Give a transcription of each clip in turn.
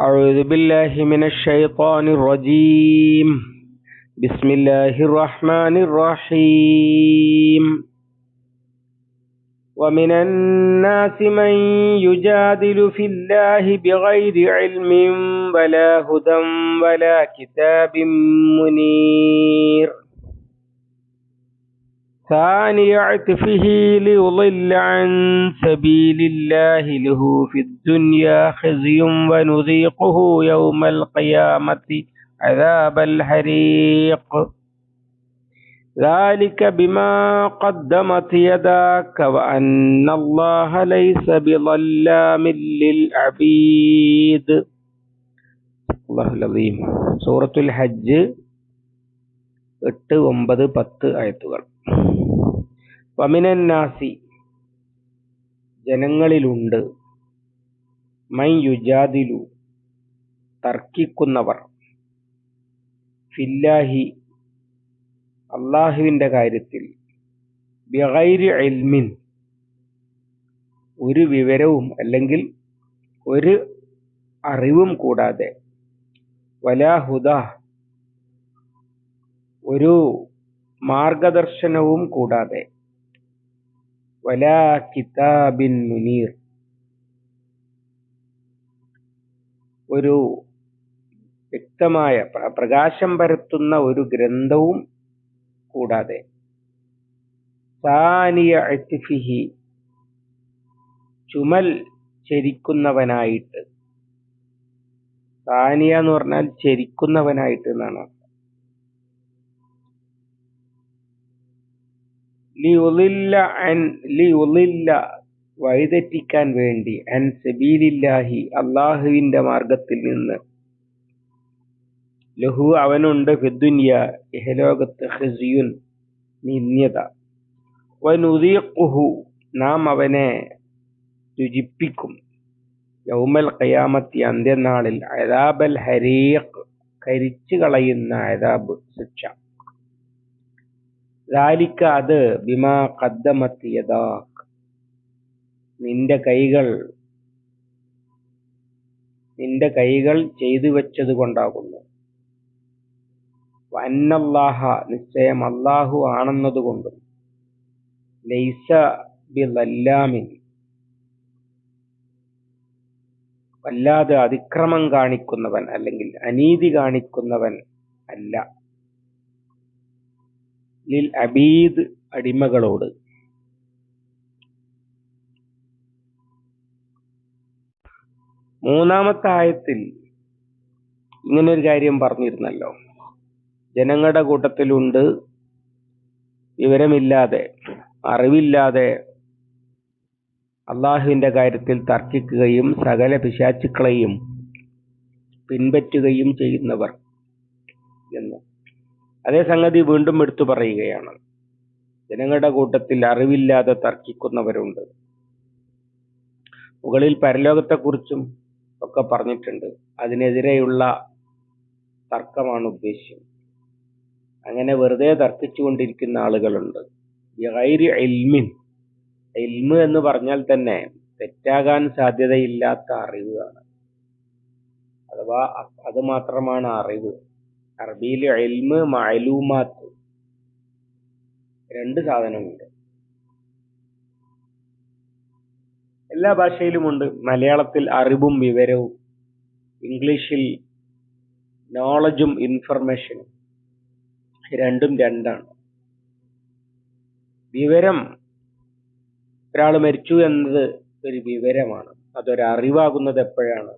أعوذ بالله من الشيطان الرجيم. بسم الله الرحمن الرحيم. ومن الناس من يجادل في الله بغير علم ولا هدى ولا كتاب منير. ثاني عطفه ليضل عن سبيل الله له في الدنيا خزي ونذيقه يوم القيامة عذاب الحريق ذلك بما قدمت يداك وأن الله ليس بظلام للعبيد الله العظيم سورة الحج എട്ട് ഒമ്പത് പത്ത് ആയത്തുകൾ വമിനന്നാസി. ജനങ്ങളിലുണ്ട്. മൈയുജാതിലു തർക്കിക്കുന്നവർ. ഫില്ലാഹി. അള്ളാഹുവിന്റെ കാര്യത്തിൽ ബിഗൈരി ഇൽമിൻ. ഒരു വിവരവും അല്ലെങ്കിൽ ഒരു അറിവും കൂടാതെ. വലാഹുദ ഒരു മാർഗദർശനവും കൂടാതെ. വലാ കിതാബിൻ മുനീർ. ഒരു വ്യക്തമായ പ്രകാശം പരത്തുന്ന ഒരു ഗ്രന്ഥവും കൂടാതെ. സാനിയ അറ്റിഫിഹി ചുമൽ ചരിക്കുന്നവനായിട്ട്. സാനിയ എന്ന് പറഞ്ഞാൽ ചരിക്കുന്നവനായിട്ട് എന്നാണ് വഴിതെറ്റിക്കാൻ വേണ്ടി അൻ സബീലില്ലാഹി അള്ളാഹുവിന്റെ മാർഗത്തിൽ നിന്ന്. ലഹു അവനുണ്ട് ഫിദ്ദുന്യ ഇഹലോകത്ത് ഹസിയുൻ നിന്യത വനുദീഖുഹു നാം അവനെ രുചിപ്പിക്കും. യൗമൽ കയാമത്തി അന്ത്യനാളിൽ അദാബൽ ഹരീഖ് കരിച്ചു കളയുന്ന അദാബ് ശിക്ഷ. ലാലിക്ക അത് ബിമാ കദ്ദമത്തിയതാ നിന്റെ കൈകൾ നിന്റെ കൈകൾ ചെയ്തു വെച്ചത് കൊണ്ടാകുന്നു. വന്നല്ലാഹ നിശ്ചയം അല്ലാഹു ആണെന്നതുകൊണ്ടും ലൈസ ബിലല്ലാമിൻ വല്ലാതെ അതിക്രമം കാണിക്കുന്നവൻ അല്ലെങ്കിൽ അനീതി കാണിക്കുന്നവൻ അല്ല. ലിൽ അബീദ് അടിമകളോട്. മൂന്നാമത്തെ ആയത്തിൽ ഇങ്ങനെ ഒരു കാര്യം പറഞ്ഞിരുന്നല്ലോ. ജനങ്ങളുടെ കൂട്ടത്തിലുണ്ട് വിവരമില്ലാതെ അറിവില്ലാതെ അള്ളാഹുവിന്റെ കാര്യത്തിൽ തർക്കിക്കുകയും സകല പിശാച്ചുക്കളെയും പിൻപറ്റുകയും ചെയ്യുന്നവർ. അതേ സംഗതി വീണ്ടും എടുത്തു പറയുകയാണ്. ജനങ്ങളുടെ കൂട്ടത്തിൽ അറിവില്ലാതെ തർക്കിക്കുന്നവരുണ്ട്. മുകളിൽ പരലോകത്തെക്കുറിച്ചും ഒക്കെ പറഞ്ഞിട്ടുണ്ട്. അതിനെതിരെയുള്ള തർക്കമാണ് ഉദ്ദേശ്യം. അങ്ങനെ വെറുതെ തർക്കിച്ചുകൊണ്ടിരിക്കുന്ന ആളുകളുണ്ട്. എൽമിൻ എൽമ് എന്ന് പറഞ്ഞാൽ തന്നെ തെറ്റാകാൻ സാധ്യതയില്ലാത്ത അറിവാണ്. അഥവാ അത് മാത്രമാണ് അറിവ്. അറബിയിൽ എൽമ് മഅലൂമാത്ത്. രണ്ട് സാധനമുണ്ട്. എല്ലാ ഭാഷയിലുമുണ്ട് മലയാളത്തിൽ അറിവും വിവരവും ഇംഗ്ലീഷിൽ നോളജും ഇൻഫർമേഷനും രണ്ടും രണ്ടാണ്. വിവരം ഒരാൾ മരിച്ചു എന്നത് ഒരു വിവരമാണ്. അതൊരറിവാകുന്നത് എപ്പോഴാണ്?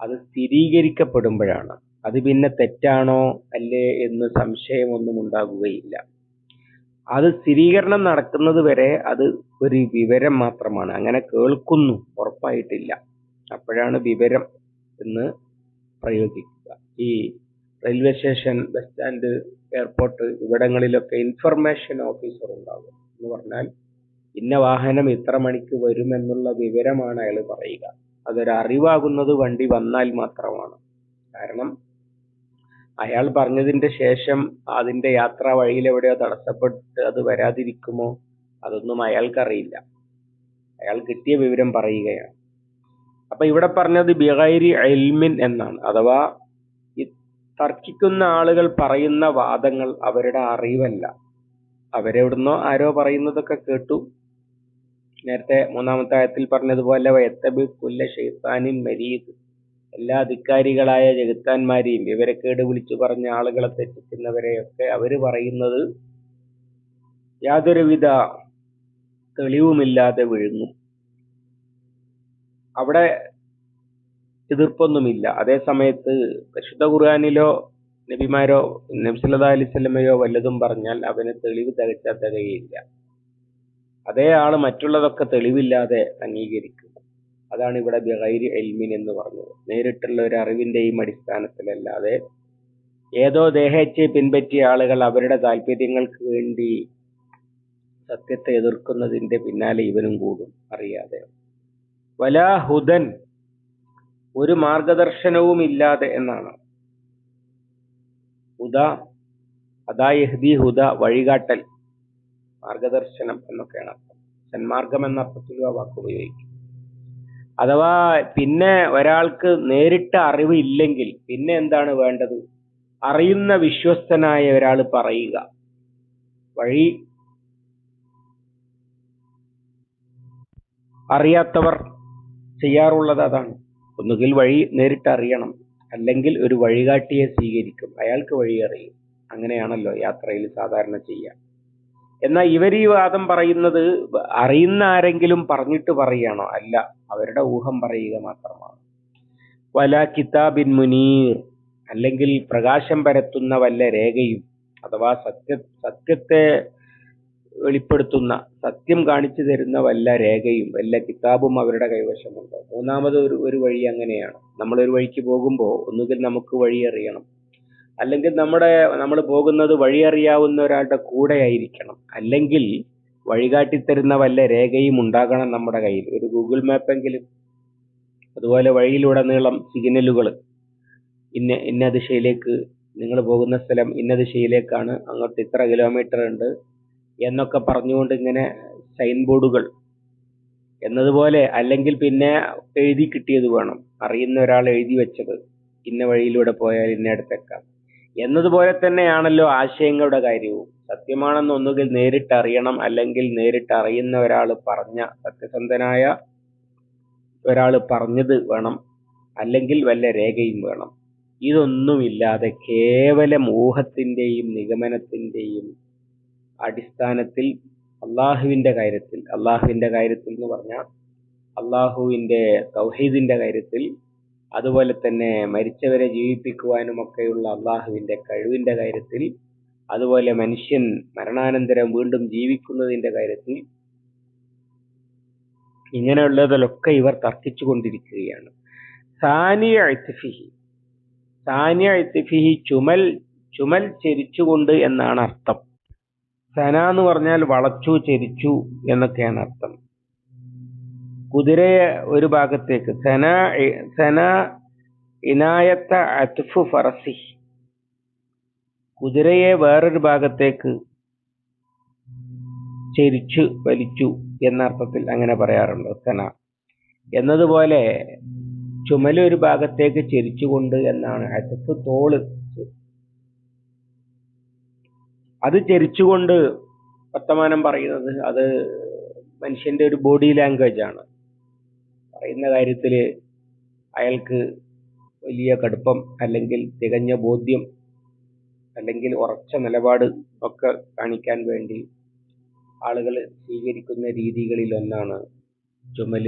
അത് സ്ഥിരീകരിക്കപ്പെടുമ്പോഴാണ്. അത് പിന്നെ തെറ്റാണോ അല്ലേ എന്ന് സംശയമൊന്നും ഉണ്ടാകുകയില്ല. അത് സ്ഥിരീകരണം നടക്കുന്നത് വരെ അത് ഒരു വിവരം മാത്രമാണ്. അങ്ങനെ കേൾക്കുന്നു ഉറപ്പായിട്ടില്ല. അപ്പോഴാണ് വിവരം എന്ന് പ്രയോഗിക്കുക. ഈ railway station bus stand airport ഇവിടങ്ങളിലൊക്കെ information officer ഉണ്ടാകും എന്ന് പറഞ്ഞാൽ ഇന്ന വാഹനം ഇത്ര മണിക്ക് വരുമെന്നുള്ള വിവരമാണ് അയാൾ പറയുക. അതൊരു അറിവാകുന്നത് വണ്ടി വന്നാൽ മാത്രമാണ്. കാരണം അയാൾ പറഞ്ഞതിന്റെ ശേഷം അതിന്റെ യാത്രാ വഴിയിൽ എവിടെയോ തടസ്സപ്പെട്ട് അത് വരാതിരിക്കുമോ? അതൊന്നും അയാൾക്കറിയില്ല. അയാൾ കിട്ടിയ വിവരം പറയുകയാണ്. അപ്പൊ ഇവിടെ പറഞ്ഞത് ബിഗൈരി എൽമിൻ എന്നാണ്. അഥവാ ഈ തർക്കിക്കുന്ന ആളുകൾ പറയുന്ന വാദങ്ങൾ അവരുടെ അറിവല്ല. അവരെവിടുന്നോ ആരോ പറയുന്നതൊക്കെ കേട്ടു. നേരത്തെ മൂന്നാമത്തെ ആയത്തിൽ പറഞ്ഞതുപോലെ വയത്തബി കുല്ല ഷെയ്ത്താനിൻ മരീദ്. എല്ലാ ധിക്കാരികളായ ജഗത്താന്മാരെയും വിവരക്കേട് വിളിച്ചു പറഞ്ഞ ആളുകളെ തെറ്റിക്കുന്നവരെയൊക്കെ അവർ പറയുന്നത് യാതൊരുവിധ തെളിവുമില്ലാതെ വിഴുങ്ങും അവിടെ എതിർപ്പൊന്നുമില്ല. അതേ സമയത്ത് പരിശുദ്ധ ഖുർആാനിലോ നബിമാരോ നബ്സല്ലാ അലൈവല്ലമയോ വല്ലതും പറഞ്ഞാൽ അവന് തെളിവ് തികച്ചാൽ തികയില്ല അതേ ആൾ മറ്റുള്ളതൊക്കെ തെളിവില്ലാതെ അംഗീകരിക്കും. അതാണ് ഇവിടെ ബിഗൈരി എൽമിൻ എന്ന് പറഞ്ഞത്. നേരിട്ടുള്ള ഒരു അറിവിന്റെയും അടിസ്ഥാനത്തിലല്ലാതെ ഏതോ ദേഹേച്ഛയെ പിൻപറ്റിയ ആളുകൾ അവരുടെ താല്പര്യങ്ങൾക്ക് വേണ്ടി സത്യത്തെ എതിർക്കുന്നതിന്റെ പിന്നാലെ ഇവനും കൂടും അറിയാതെ. വലാഹുദൻ ഒരു മാർഗദർശനവും ഇല്ലാതെ എന്നാണ്. ഹുദ അതാ യഹ്ദി ഹുദ വഴികാട്ടൽ മാർഗദർശനം എന്നൊക്കെയാണ് അർത്ഥം. സന്മാർഗം എന്ന അർത്ഥത്തിലും ആ വാക്ക് ഉപയോഗിക്കും. അഥവാ പിന്നെ ഒരാൾക്ക് നേരിട്ട് അറിവ് ഇല്ലെങ്കിൽ പിന്നെ എന്താണ് വേണ്ടത്? അറിയുന്ന വിശ്വസ്തനായ ഒരാൾ പറയുക. വഴി അറിയാത്തവർ ചെയ്യാറുള്ളത് അതാണ്. ഒന്നുകിൽ വഴി നേരിട്ട് അറിയണം. അല്ലെങ്കിൽ ഒരു വഴികാട്ടിയെ സ്വീകരിക്കും. അയാൾക്ക് വഴി അറിയും. അങ്ങനെയാണല്ലോ യാത്രയിൽ സാധാരണ ചെയ്യുക എന്നാൽ ഇവർ ഈ വാദം പറയുന്നത് അറിയുന്ന ആരെങ്കിലും പറഞ്ഞിട്ട് പറയുകയാണോ? അല്ല. അവരുടെ ഊഹം പറയുക മാത്രമാണ്. വല കിതാബിൻ മുനീർ അല്ലെങ്കിൽ പ്രകാശം പരത്തുന്ന വല്ല രേഖയും അഥവാ സത്യ സത്യത്തെ വെളിപ്പെടുത്തുന്ന സത്യം കാണിച്ചു തരുന്ന വല്ല രേഖയും വല്ല കിതാബും അവരുടെ കൈവശമുണ്ട്. മൂന്നാമത് ഒരു ഒരു വഴി അങ്ങനെയാണ്. നമ്മളൊരു വഴിക്ക് പോകുമ്പോൾ ഒന്നുകിൽ നമുക്ക് വഴി അറിയണം. അല്ലെങ്കിൽ നമ്മുടെ നമ്മൾ പോകുന്നത് വഴി അറിയാവുന്ന ഒരാളുടെ കൂടെ ആയിരിക്കണം. അല്ലെങ്കിൽ വഴികാട്ടി തരുന്ന വല്ല രേഖയും ഉണ്ടാകണം നമ്മുടെ കയ്യിൽ. ഒരു ഗൂഗിൾ മാപ്പ് എങ്കിലും അതുപോലെ വഴിയിലുടനീളം സിഗ്നലുകൾ ഇന്ന ഇന്ന ദിശയിലേക്ക് നിങ്ങൾ പോകുന്ന സ്ഥലം ഇന്ന ദിശയിലേക്കാണ് അങ്ങോട്ട് ഇത്ര കിലോമീറ്റർ ഉണ്ട് എന്നൊക്കെ പറഞ്ഞുകൊണ്ട് ഇങ്ങനെ സൈൻ ബോർഡുകൾ എന്നതുപോലെ അല്ലെങ്കിൽ പിന്നെ എഴുതി കിട്ടിയത് വേണം. അറിയുന്ന ഒരാൾ എഴുതി വെച്ചത് ഇന്ന വഴിയിലൂടെ പോയാൽ ഇന്നയിടത്തെക്കാം എന്നതുപോലെ തന്നെയാണല്ലോ ആശയങ്ങളുടെ കാര്യവും. സത്യമാണെന്ന് ഒന്നുകിൽ നേരിട്ട് അറിയണം അല്ലെങ്കിൽ നേരിട്ട് അറിയുന്ന ഒരാൾ പറഞ്ഞ സത്യസന്ധനായ ഒരാൾ പറഞ്ഞത് വേണം അല്ലെങ്കിൽ വല്ല രേഖയും വേണം. ഇതൊന്നുമില്ലാതെ കേവലം ഊഹത്തിന്റെയും നിഗമനത്തിന്റെയും അടിസ്ഥാനത്തിൽ അള്ളാഹുവിന്റെ കാര്യത്തിൽ അള്ളാഹുവിന്റെ കാര്യത്തിൽ എന്ന് പറഞ്ഞാൽ അള്ളാഹുവിന്റെ തൗഹീദിന്റെ കാര്യത്തിൽ അതുപോലെ തന്നെ മരിച്ചവരെ ജീവിപ്പിക്കുവാനുമൊക്കെയുള്ള അള്ളാഹുവിന്റെ കഴിവിന്റെ കാര്യത്തിൽ അതുപോലെ മനുഷ്യൻ മരണാനന്തരം വീണ്ടും ജീവിക്കുന്നതിന്റെ കാര്യത്തിൽ ഇങ്ങനെയുള്ളതിലൊക്കെ ഇവർ തർക്കിച്ചു കൊണ്ടിരിക്കുകയാണ് സാനിയ ഇത്തിഫിഹി സാനിയ ചുമൽ ചുമൽ ചെരിച്ചുകൊണ്ട് എന്നാണ് അർത്ഥം. സന എന്ന് പറഞ്ഞാൽ വളച്ചു ചെരിച്ചു എന്നൊക്കെയാണ് അർത്ഥം. കുതിരയെ ഒരു ഭാഗത്തേക്ക് സന സന ഇനായത്ത അത്ഫു ഫറസി കുതിരയെ വേറൊരു ഭാഗത്തേക്ക് ചെരിച്ചു വലിച്ചു എന്ന അർത്ഥത്തിൽ അങ്ങനെ പറയാറുണ്ട്. സന എന്നതുപോലെ ചുമൽ ഒരു ഭാഗത്തേക്ക് ചെരിച്ചുകൊണ്ട് എന്നാണ് അറ്റത്ത് തോൾ അത് ചെരിച്ചുകൊണ്ട് വർത്തമാനം പറയുന്നത് അത് മനുഷ്യന്റെ ഒരു ബോഡി ലാംഗ്വേജ് ആണ്. പറയുന്ന കാര്യത്തിൽ അയാൾക്ക് വലിയ കടുപ്പം അല്ലെങ്കിൽ തികഞ്ഞ ബോധ്യം അല്ലെങ്കിൽ ഉറച്ച നിലപാട് ഒക്കെ കാണിക്കാൻ വേണ്ടി ആളുകൾ സ്വീകരിക്കുന്ന രീതികളിൽ ഒന്നാണ് ചുമൽ.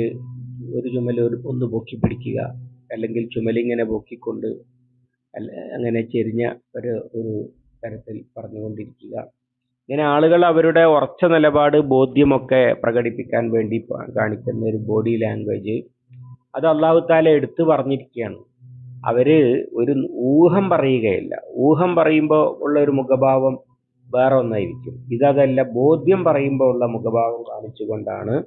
ഒരു ചുമൽ ഒരു ഒന്ന് പൊക്കി പിടിക്കുക അല്ലെങ്കിൽ ചുമലിങ്ങനെ പൊക്കിക്കൊണ്ട് അല്ല അങ്ങനെ ചെരിഞ്ഞ ഒരു ഒരു തരത്തിൽ പറഞ്ഞുകൊണ്ടിരിക്കുക. ഇങ്ങനെ ആളുകൾ അവരുടെ ഉറച്ച നിലപാട് ബോധ്യമൊക്കെ പ്രകടിപ്പിക്കാൻ വേണ്ടി കാണിക്കുന്ന ഒരു ബോഡി ലാംഗ്വേജ് അത് അള്ളാഹു താല എടുത്തു പറഞ്ഞിരിക്കുകയാണ്. അവർ ഒരു ഊഹം പറയുകയില്ല. ഊഹം പറയുമ്പോൾ ഉള്ള ഒരു മുഖഭാവം വേറെ ഒന്നായിരിക്കും. ഇതല്ല ബോധ്യം പറയുമ്പോൾ ഉള്ള മുഖഭാവം കാണിച്ചുകൊണ്ടാണ്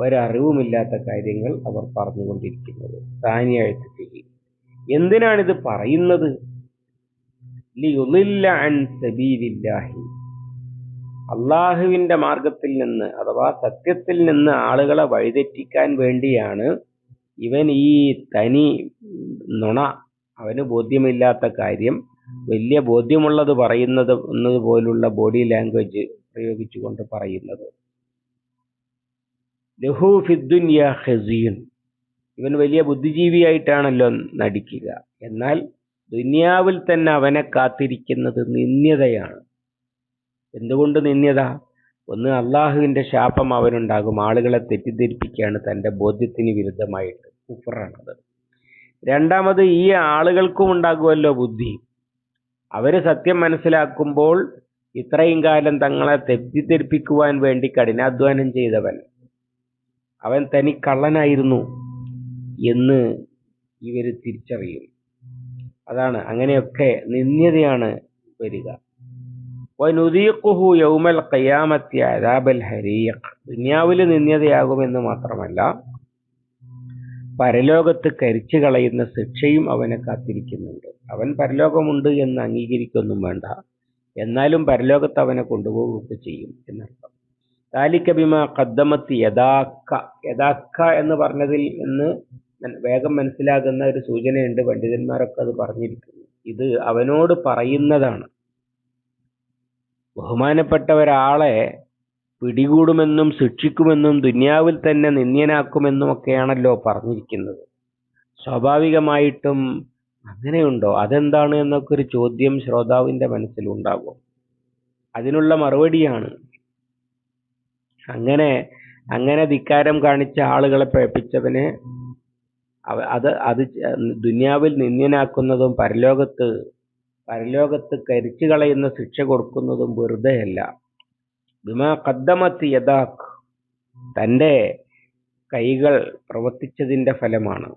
ഒരറിവുമില്ലാത്ത കാര്യങ്ങൾ അവർ പറഞ്ഞുകൊണ്ടിരിക്കുന്നത്. സാനിയാഴ്ച എന്തിനാണിത് പറയുന്നത്? അള്ളാഹുവിന്റെ മാർഗത്തിൽ നിന്ന് അഥവാ സത്യത്തിൽ നിന്ന് ആളുകളെ വഴിതെറ്റിക്കാൻ വേണ്ടിയാണ് ഇവൻ ഈ തനി നുണ അവന് ബോധ്യമില്ലാത്ത കാര്യം വലിയ ബോധ്യമുള്ളത് പറയുന്നത് എന്നത് പോലുള്ള ബോഡി ലാംഗ്വേജ് പ്രയോഗിച്ചുകൊണ്ട് പറയുന്നത്. ലഹു ഇവൻ വലിയ ബുദ്ധിജീവിയായിട്ടാണല്ലോ നടിക്കുക. എന്നാൽ ദുനിയാവിൽ തന്നെ അവനെ കാത്തിരിക്കുന്നത് നിന്ദ്യതയാണ്. എന്തുകൊണ്ട് നിന്ദ്യത? ഒന്ന് അള്ളാഹുവിന്റെ ശാപം അവനുണ്ടാകും. ആളുകളെ തെറ്റിദ്ധരിപ്പിക്കുകയാണ് തന്റെ ബോധ്യത്തിന് വിരുദ്ധമായിട്ട്. കുഫറാണത് രണ്ടാമത് ഈ ആളുകൾക്കും ഉണ്ടാകുമല്ലോ ബുദ്ധി. അവർ സത്യം മനസ്സിലാക്കുമ്പോൾ ഇത്രയും കാലം തങ്ങളെ തെറ്റിദ്ധരിപ്പിക്കുവാൻ വേണ്ടി കഠിനാധ്വാനം ചെയ്തവൻ. അവൻ തനി കള്ളനായിരുന്നു എന്ന് ഇവർ തിരിച്ചറിയും. അതാണ് അങ്ങനെയൊക്കെ നിന്ദ്യതയാണ് വരിക. വനുദീഖുഹു യൗമൽ ഖിയാമത്തി ഹരീഖ്. ദുനിയാവിൽ നിന്ദ്യതയാകുമെന്ന് മാത്രമല്ല പരലോകത്ത് കരിച്ചു കളയുന്ന ശിക്ഷയും അവനെ കാത്തിരിക്കുന്നുണ്ട്. അവൻ പരലോകമുണ്ട് എന്ന് അംഗീകരിക്കൊന്നും വേണ്ട. എന്നാലും പരലോകത്ത് അവനെ കൊണ്ടുപോവുകയൊക്കെ ചെയ്യും എന്നർത്ഥം. താലിക്ക ബിമ കദ്ദമത്ത് യഥാക്ക യഥാക്ക എന്ന് പറഞ്ഞതിൽ നിന്ന് വേഗം മനസ്സിലാകുന്ന ഒരു സൂചനയുണ്ട്. പണ്ഡിതന്മാരൊക്കെ അത് പറഞ്ഞിരിക്കുന്നു. ഇത് അവനോട് പറയുന്നതാണ്. ബഹുമാനപ്പെട്ട ഒരാളെ പിടികൂടുമെന്നും ശിക്ഷിക്കുമെന്നും ദുന്യാവിൽ തന്നെ നിന്ദ്യനാക്കുമെന്നും ഒക്കെയാണല്ലോ പറഞ്ഞിരിക്കുന്നത്. സ്വാഭാവികമായിട്ടും അങ്ങനെയുണ്ടോ? അതെന്താണ് എന്നൊക്കെ ഒരു ചോദ്യം ശ്രോതാവിന്റെ മനസ്സിലുണ്ടാകും. അതിനുള്ള മറുപടിയാണ്. അങ്ങനെ അങ്ങനെ ധിക്കാരം കാണിച്ച ആളുകളെ പഴപ്പിച്ചവന് അത് അത് ദുന്യാവിൽ നിന്ദ്യനാക്കുന്നതും പരലോകത്ത് പരലോകത്ത് കരിച്ചു കളയുന്ന ശിക്ഷ കൊടുക്കുന്നതും വെറുതെയല്ല. ബിമാ കദ്ദമത്ത് യഥാഖ് തന്റെ കൈകൾ പ്രവർത്തിച്ചതിന്റെ ഫലമാണ്.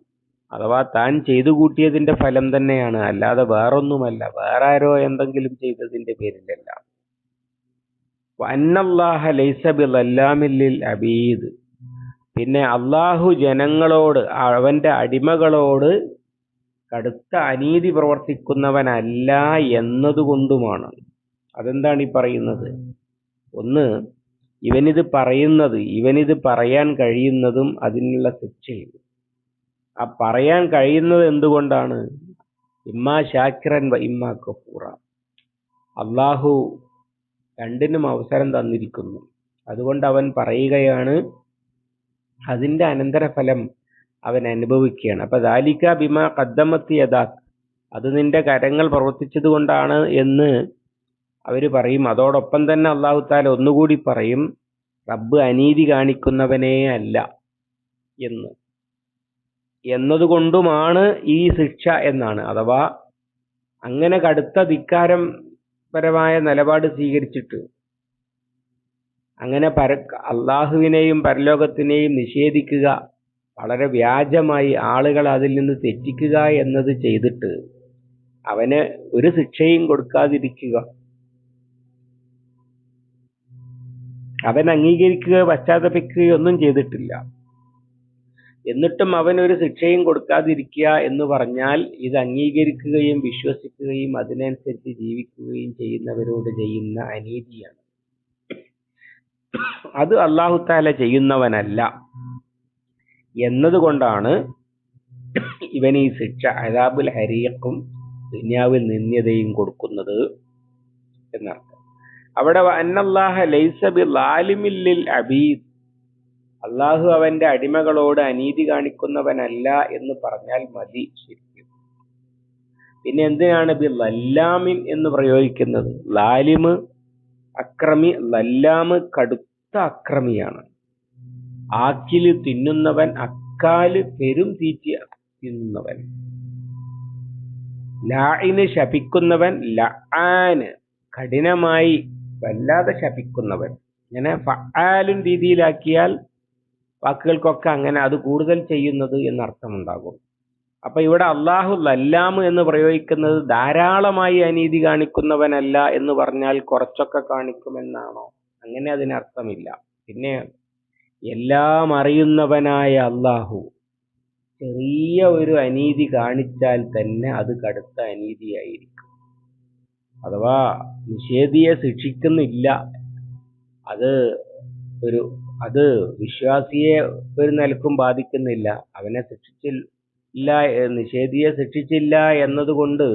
അഥവാ താൻ ചെയ്തു കൂട്ടിയതിന്റെ ഫലം തന്നെയാണ്. അല്ലാതെ വേറൊന്നുമല്ല. വേറെ ആരോ എന്തെങ്കിലും ചെയ്തതിന്റെ പേരിലല്ല. അന്നല്ലാഹ ലൈസ അല്ലാമില്ലിൽ അബീദ്. പിന്നെ അള്ളാഹു ജനങ്ങളോട് അവന്റെ അടിമകളോട് കടുത്ത അനീതി പ്രവർത്തിക്കുന്നവനല്ല എന്നതുകൊണ്ടുമാണ്. അതെന്താണ് ഈ പറയുന്നത്? ഒന്ന് ഇവനിത് പറയുന്നത് ഇവനിത് പറയാൻ കഴിയുന്നതും അതിനുള്ള ശിക്ഷയും. ആ പറയാൻ കഴിയുന്നത് എന്തുകൊണ്ടാണ്? ഇമ്മാ ശാക്രൻ ഇമ്മാ കഫൂറ അള്ളാഹു രണ്ടിനും അവസരം തന്നിരിക്കുന്നു. അതുകൊണ്ട് അവൻ പറയുകയാണ് അതിന്റെ അനന്തരഫലം അവൻ അനുഭവിക്കുകയാണ്. അപ്പൊ ദാലിക്ക ബിമ കദ്ദമത്തി യഥാ അത് നിന്റെ കരങ്ങൾ പ്രവർത്തിച്ചത് കൊണ്ടാണ് എന്ന് അവർ പറയും അതോടൊപ്പം തന്നെ അള്ളാഹു താല ഒന്നുകൂടി പറയും റബ്ബ് അനീതി കാണിക്കുന്നവനേ അല്ല എന്ന്. എന്നതുകൊണ്ടുമാണ് ഈ ശിക്ഷ എന്നാണ്. അഥവാ അങ്ങനെ കടുത്ത ധിക്കാരം പരമായ നിലപാട് സ്വീകരിച്ചിട്ട് അങ്ങനെ പര അള്ളാഹുവിനെയും പരലോകത്തിനെയും നിഷേധിക്കുക വളരെ വ്യാജമായി ആളുകൾ അതിൽ നിന്ന് തെറ്റിക്കുക എന്നത് ചെയ്തിട്ട് അവന് ഒരു ശിക്ഷയും കൊടുക്കാതിരിക്കുക അവൻ അംഗീകരിക്കുകയോ പശ്ചാത്തപിക്കുകയോ ഒന്നും ചെയ്തിട്ടില്ല. എന്നിട്ടും അവൻ ഒരു ശിക്ഷയും കൊടുക്കാതിരിക്കുക എന്ന് പറഞ്ഞാൽ ഇത് അംഗീകരിക്കുകയും വിശ്വസിക്കുകയും അതിനനുസരിച്ച് ജീവിക്കുകയും ചെയ്യുന്നവരോട് ചെയ്യുന്ന അനീതിയാണ്. അത് അള്ളാഹുത്താല ചെയ്യുന്നവനല്ല എന്നതുകൊണ്ടാണ് ഇവൻ ഈ ശിക്ഷ അതാബുൽ ഹരിയക്കും ദുന്യാവിൽ നിന്ദ്യതയും കൊടുക്കുന്നത് എന്നർത്ഥം അവിടെ അബീദ്. അള്ളാഹു അവന്റെ അടിമകളോട് അനീതി കാണിക്കുന്നവനല്ല എന്ന് പറഞ്ഞാൽ മതി ശരിക്കും പിന്നെ എന്തിനാണ് ബി ലല്ലാമിൻ എന്ന് പ്രയോഗിക്കുന്നത്? ലാലിമ് അക്രമി ലല്ലാമ് കടുത്ത അക്രമിയാണ്. ആക്കിൽ തിന്നുന്നവൻ അക്കാൽ പെരും തീറ്റി തിന്നുന്നവൻ. ലായിന് ശപിക്കുന്നവൻ ലആന് കഠിനമായി വല്ലാതെ ശപിക്കുന്നവൻ. ഇങ്ങനെ ഫാലും രീതിയിലാക്കിയാൽ വാക്കുകൾക്കൊക്കെ അങ്ങനെ അത് കൂടുതൽ ചെയ്യുന്നത് എന്നർത്ഥമുണ്ടാകും. അപ്പൊ ഇവിടെ അള്ളാഹു ലല്ലാം എന്ന് പ്രയോഗിക്കുന്നത് ധാരാളമായി അനീതി കാണിക്കുന്നവനല്ല എന്ന് പറഞ്ഞാൽ കുറച്ചൊക്കെ കാണിക്കുമെന്നാണോ? അങ്ങനെ അതിനർത്ഥമില്ല. പിന്നെ എല്ലാം അറിയുന്നവനായ അള്ളാഹു ചെറിയ ഒരു അനീതി കാണിച്ചാൽ തന്നെ അത് കടുത്ത അനീതിയായിരിക്കും. അഥവാ നിഷേധിയെ ശിക്ഷിക്കുന്നില്ല. അത് ഒരു അത് വിശ്വാസിയെ ഒരു നിലക്കും ബാധിക്കുന്നില്ല. അവനെ ശിക്ഷിച്ചില്ല നിഷേധിയെ ശിക്ഷിച്ചില്ല എന്നതുകൊണ്ട്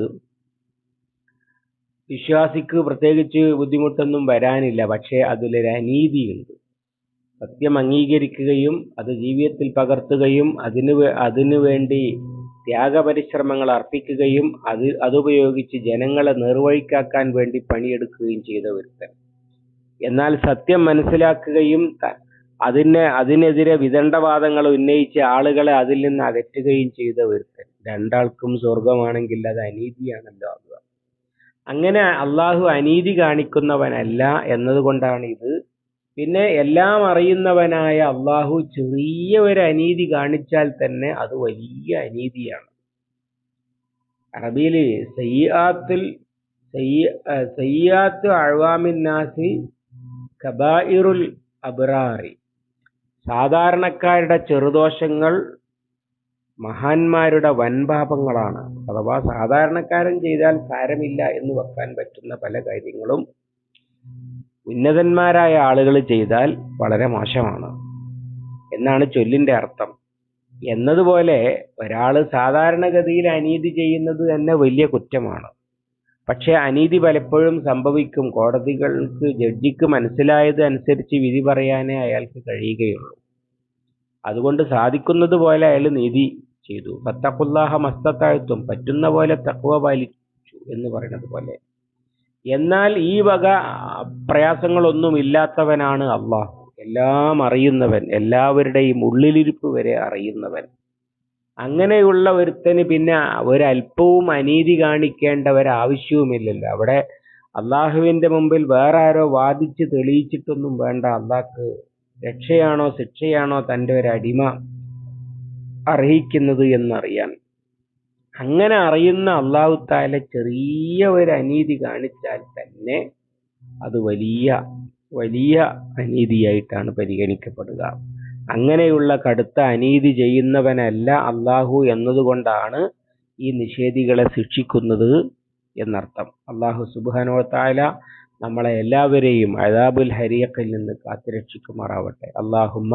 വിശ്വാസിക്ക് പ്രത്യേകിച്ച് ബുദ്ധിമുട്ടൊന്നും വരാനില്ല. പക്ഷേ അതിലൊരു അനീതിയുണ്ട്. സത്യം അംഗീകരിക്കുകയും അത് ജീവിതത്തിൽ പകർത്തുകയും അതിന് അതിനു വേണ്ടി ത്യാഗപരിശ്രമങ്ങൾ അർപ്പിക്കുകയും അത് അതുപയോഗിച്ച് ജനങ്ങളെ നേർവഴിക്കാക്കാൻ വേണ്ടി പണിയെടുക്കുകയും ചെയ്ത ഒരുത്തൻ എന്നാൽ സത്യം മനസ്സിലാക്കുകയും അതിനെ അതിനെതിരെ വിദണ്ഡവാദങ്ങൾ ഉന്നയിച്ച് ആളുകളെ അതിൽ നിന്ന് അകറ്റുകയും ചെയ്ത ഒരുത്തൻ രണ്ടാൾക്കും സ്വർഗമാണെങ്കിൽ അത് അനീതിയാണല്ലോ അള്ളാഹ്. അങ്ങനെ അള്ളാഹു അനീതി കാണിക്കുന്നവനല്ല എന്നതുകൊണ്ടാണ് ഇത് പിന്നെ എല്ലാം അറിയുന്നവനായ അള്ളാഹു ചെറിയ ഒരു അനീതി കാണിച്ചാൽ തന്നെ അത് വലിയ അനീതിയാണ്. അറബിയിൽ സയ്യാത്തിൽ സയ്യാത്ത് അഴ്വാമിന്നാസി കബായിറുൽ അബ്രാറി. സാധാരണക്കാരുടെ ചെറുദോഷങ്ങൾ മഹാന്മാരുടെ വൻപാപങ്ങളാണ്. അഥവാ സാധാരണക്കാരൻ ചെയ്താൽ സാരമില്ല എന്ന് വെക്കാൻ പറ്റുന്ന പല കാര്യങ്ങളും ഉന്നതന്മാരായ ആളുകൾ ചെയ്താൽ വളരെ മോശമാണ്. എന്നാണ് ചൊല്ലിന്റെ അർത്ഥം. എന്നതുപോലെ ഒരാൾ സാധാരണഗതിയിൽ അനീതി ചെയ്യുന്നത് തന്നെ വലിയ കുറ്റമാണ്. പക്ഷേ അനീതി പലപ്പോഴും സംഭവിക്കും. കോടതികൾക്ക് ജഡ്ജിക്ക് മനസ്സിലായത് അനുസരിച്ച് വിധി പറയാനേ അയാൾക്ക് കഴിയുകയുള്ളൂ. അതുകൊണ്ട് സാധിക്കുന്നത് പോലെ അയാൾ നീതി ചെയ്തു. ഫത്തഖുല്ലാഹ മസ്തത്താഴ്ത്തും പറ്റുന്ന പോലെ തക്വ പാലിച്ചു എന്ന് പറയുന്നത് പോലെ. എന്നാൽ ഈ വക പ്രയാസങ്ങളൊന്നും ഇല്ലാത്തവനാണ് അള്ളാഹു. എല്ലാം അറിയുന്നവൻ എല്ലാവരുടെയും ഉള്ളിലിരിപ്പ് വരെ അറിയുന്നവൻ. അങ്ങനെയുള്ള ഒരുത്തന് പിന്നെ ഒരല്പവും അനീതി കാണിക്കേണ്ട ഒരാവശ്യവുമില്ലല്ലോ അവിടെ അള്ളാഹുവിന്റെ മുമ്പിൽ വേറെ ആരോ വാദിച്ച് തെളിയിച്ചിട്ടൊന്നും വേണ്ട. അള്ളാഹ്ക്ക് രക്ഷയാണോ ശിക്ഷയാണോ തന്റെ ഒരു അടിമ അർഹിക്കുന്നത് എന്നറിയാൻ. അങ്ങനെ അറിയുന്ന അള്ളാഹു താല ചെറിയ ഒരു അനീതി കാണിച്ചാൽ തന്നെ അത് വലിയ വലിയ അനീതിയായിട്ടാണ് പരിഗണിക്കപ്പെടുക. അങ്ങനെയുള്ള കടുത്ത അനീതി ചെയ്യുന്നവനല്ല അള്ളാഹു എന്നതുകൊണ്ടാണ് ഈ നിഷേധികളെ ശിക്ഷിക്കുന്നത് എന്നർത്ഥം. അള്ളാഹു സുബാനോ താല നമ്മളെ എല്ലാവരെയും അതാബുൽ ഹരിയക്കിൽ നിന്ന് കാത്തുരക്ഷിക്കുമാറാവട്ടെ. അള്ളാഹുമ്മ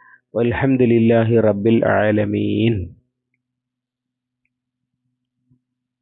വൽഹംദുലില്ലാഹി റബ്ബിൽ ആലമീൻ